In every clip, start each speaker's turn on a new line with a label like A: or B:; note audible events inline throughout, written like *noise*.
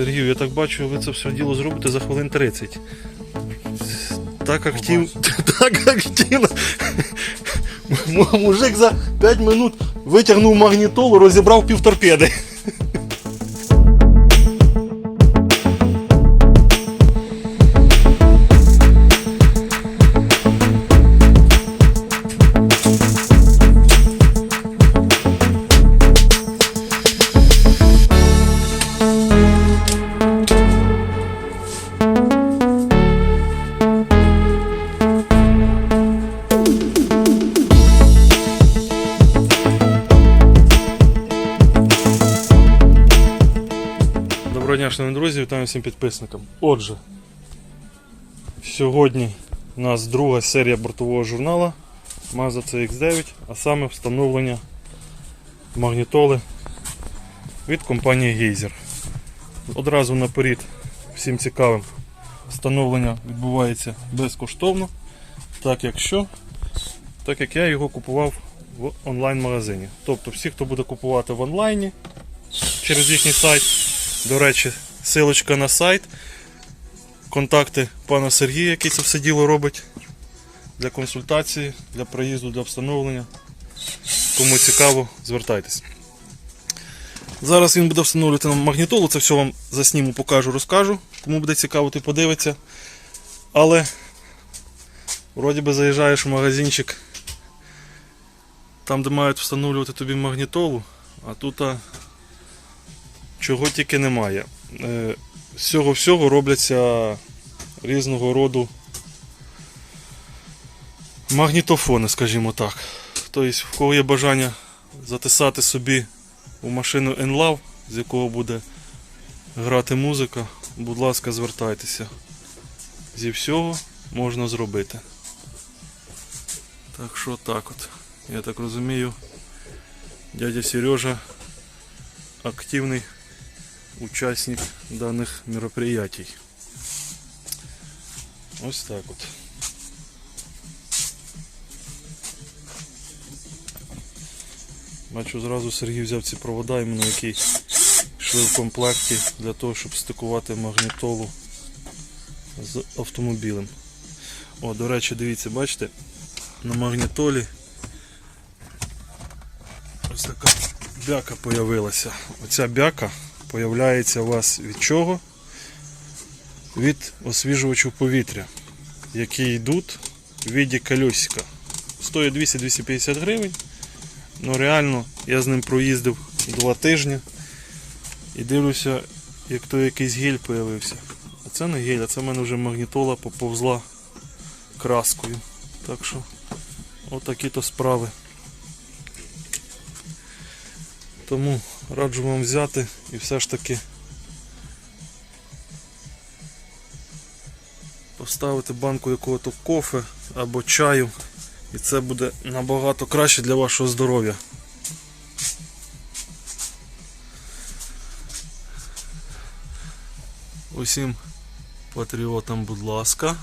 A: Сергію, я так бачу, ви це все діло зробите за хвилин 30. Так активно. *laughs* Так активно. Мужик за 5 минут витягнув магнітолу, розібрав півторпеди. Шановні друзі, вітаю всім підписникам. Отже, сьогодні у нас друга серія бортового журнала Mazda CX9, а саме встановлення магнітоли від компанії Geyser. Одразу наперед всім цікавим встановлення відбувається безкоштовно, так як що, так як я його купував в онлайн-магазині. Тобто всі, хто буде купувати в онлайні через їхній сайт, до речі, силочка на сайт, контакти пана Сергія, який це все діло робить для консультації, для проїзду, для встановлення. Кому цікаво, звертайтесь. Зараз він буде встановлювати нам магнітолу, це все вам засніму, покажу, розкажу. Кому буде цікаво, ти подивиться. Але вроді би заїжджаєш в магазинчик, там, де мають встановлювати тобі магнітолу, а тут чого тільки немає. Е, З цього всього робляться різного роду магнітофони, скажімо так. Тобто, в кого є бажання затисати собі у машину NLAV, з якого буде грати музика, будь ласка, звертайтеся. Зі всього можна зробити. Так що так от. Я так розумію, дядя Сережа активний учасник даних мероприятий. Ось так от. Бачу, зразу Сергій взяв ці провода, іменно які йшли в комплекті для того, щоб стикувати магнітолу з автомобілем. О, до речі, дивіться, бачите, на магнітолі ось така бяка появилася. Оця бяка появляється у вас від чого? Від освіжувачів повітря, які йдуть в віді колесика. Стоїть 200-250 гривень. Ну реально, я з ним проїздив два тижні і дивлюся, як то якийсь гель появився. А це не гель, а це в мене вже магнітола поповзла краскою. Так що, отакі то справи. Тому раджу вам взяти і все ж таки поставити банку якого-то кофе або чаю, і це буде набагато краще для вашого здоров'я. Усім патріотам, будь ласка.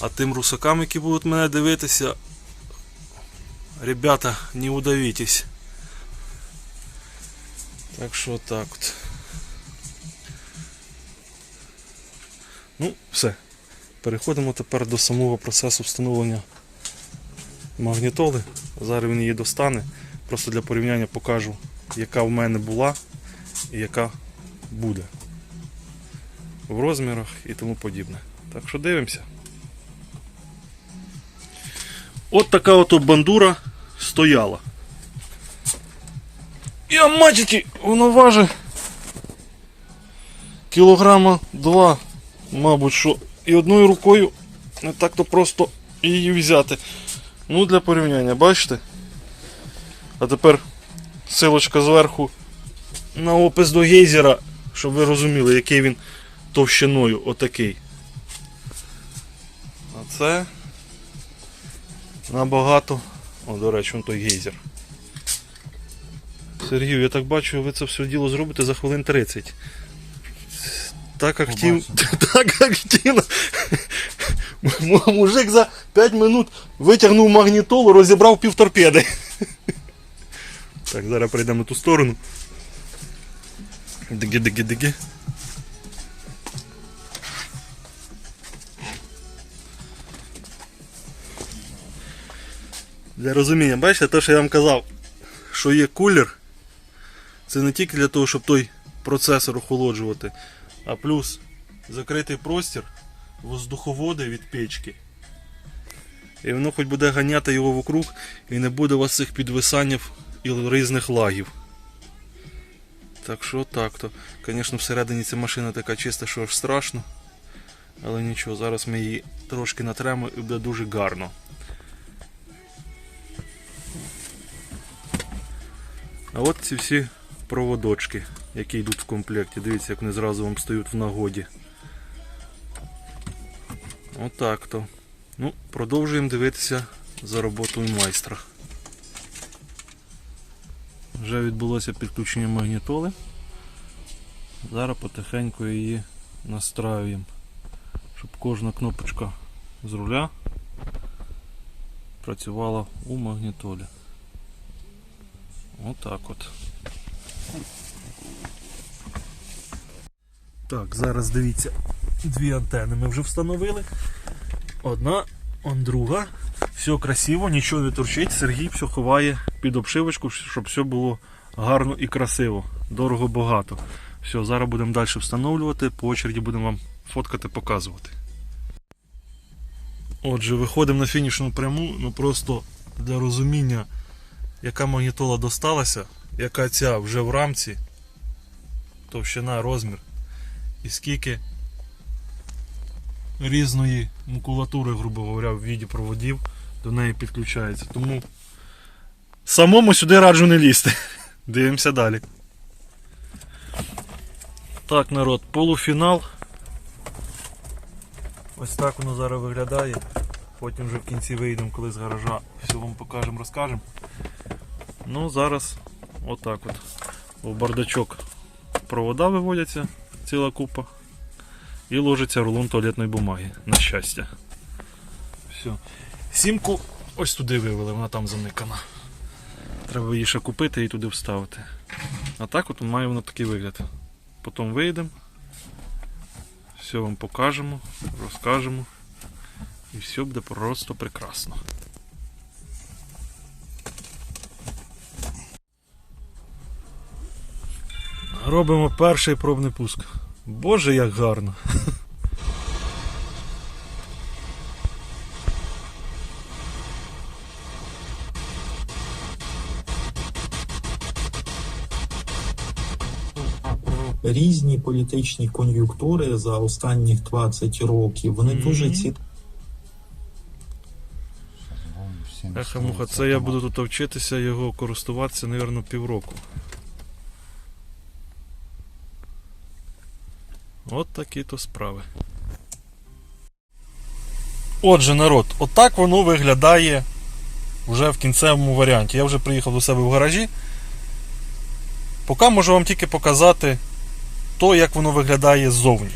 A: А тим русакам, які будуть мене дивитися, ребята, не удавітесь. Так що так от. Ну, все. Переходимо тепер до самого процесу встановлення магнітоли. Зараз він її достане. Просто для порівняння покажу, яка в мене була і яка буде. В розмірах і тому подібне. Так що дивимося. От така ото бандура стояла. Я мачеті, воно важить кілограма два, мабуть, що і одною рукою не так-то просто її взяти. Ну, для порівняння, бачите? А тепер силочка зверху на опис до гейзера, щоб ви розуміли, який він товщиною отакий. А це набагато. О, до речі, он той гейзер. Сергію, я так бачу, ви це все діло зробите за хвилин 30. Так активно. *laughs* Так активно. Мужик за 5 минут витягнув магнітолу, розібрав пів торпеди. Так, зараз прийдемо на ту сторону. диги диги диги Для розуміння, бачите, те, що я вам казав, що є кулер це не тільки для того, щоб той процесор охолоджувати, а плюс закритий простір воздуховоди від печки. І воно хоч буде ганяти його вокруг і не буде у вас цих підвисаннів і різних лагів. Так що так то. Звісно, всередині ця машина така чиста, що аж страшно. Але нічого, зараз ми її трошки натремо і буде дуже гарно. А от ці всі проводочки, які йдуть в комплекті. Дивіться, як вони зразу вам стають в нагоді. Отак то. Ну, продовжуємо дивитися за роботою майстра. Вже відбулося підключення магнітоли. Зараз потихеньку її настраюємо, щоб кожна кнопочка з руля працювала у магнітолі. Отак от. Так, зараз дивіться, дві антени ми вже встановили. Одна, он друга. Все красиво, нічого не торчить. Сергій все ховає під обшивочку, щоб все було гарно і красиво. Дорого багато. Все, зараз будемо далі встановлювати, по очереді будемо вам фоткати, показувати. Отже, виходимо на фінішну пряму, ну просто для розуміння, яка магнітола досталася, яка ця вже в рамці, товщина, розмір, і скільки різної макулатури, грубо говоря, в віді проводів до неї підключається. Тому самому сюди раджу не лізти. *laughs* Дивимося далі. Так, народ, полуфінал. Ось так воно зараз виглядає. Потім вже в кінці вийдемо, коли з гаража все вам покажемо, розкажемо. Ну, зараз отак от. В бардачок провода виводяться, ціла купа. І ложиться рулон туалетної бумаги, на щастя. Все. Сімку ось туди вивели, вона там заникана. Треба її ще купити і туди вставити. А так от має воно такий вигляд. Потім вийдемо, все вам покажемо, розкажемо. І все буде просто прекрасно. Робимо перший пробний пуск. Боже, як гарно.
B: різні політичні кон'юнктури за останніх 20 років. Вони
A: Мгм.
B: дуже ці
A: Еха муха, це я буду тут вчитися його користуватися, мабуть, півроку. От такі то справи. Отже, народ, отак воно виглядає вже в кінцевому варіанті. Я вже приїхав до себе в гаражі. Поки можу вам тільки показати то, як воно виглядає ззовні.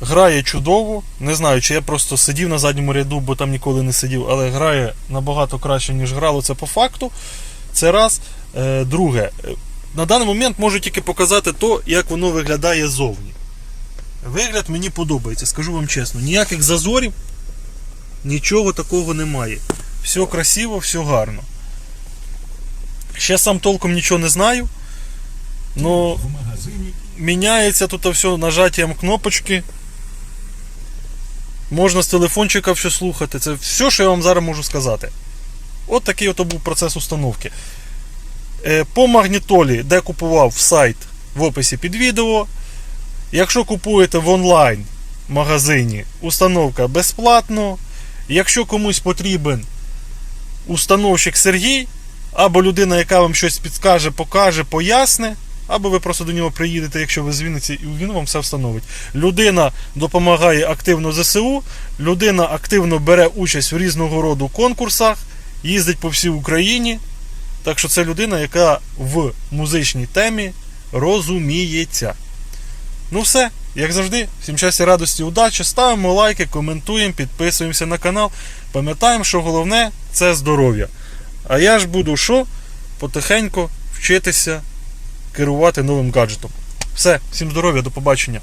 A: Грає чудово. Не знаю, чи я просто сидів на задньому ряду, бо там ніколи не сидів, але грає набагато краще, ніж грало це по факту. Це раз. Е, друге, е, на даний момент можу тільки показати то, як воно виглядає ззовні. Вигляд мені подобається, скажу вам чесно. Ніяких зазорів, нічого такого немає. Все красиво, все гарно. Ще сам толком нічого не знаю. Но міняється тут все нажаттям кнопочки. Можна з телефончика все слухати. Це все, що я вам зараз можу сказати. От такий от був процес установки. Е, По магнітолі, де купував сайт в описі під відео. Якщо купуєте в онлайн магазині, установка безплатно. Якщо комусь потрібен установщик Сергій, або людина, яка вам щось підскаже, покаже, поясне, або ви просто до нього приїдете, якщо ви з Вінниці, і він вам все встановить. Людина допомагає активно ЗСУ, людина активно бере участь в різного роду конкурсах, їздить по всій Україні. Так що це людина, яка в музичній темі розуміється. Ну все, як завжди, всім щастя, радості, удачі. Ставимо лайки, коментуємо, підписуємося на канал. Пам'ятаємо, що головне це здоров'я. А я ж буду що? Потихеньку вчитися керувати новим гаджетом. Все, всім здоров'я, до побачення.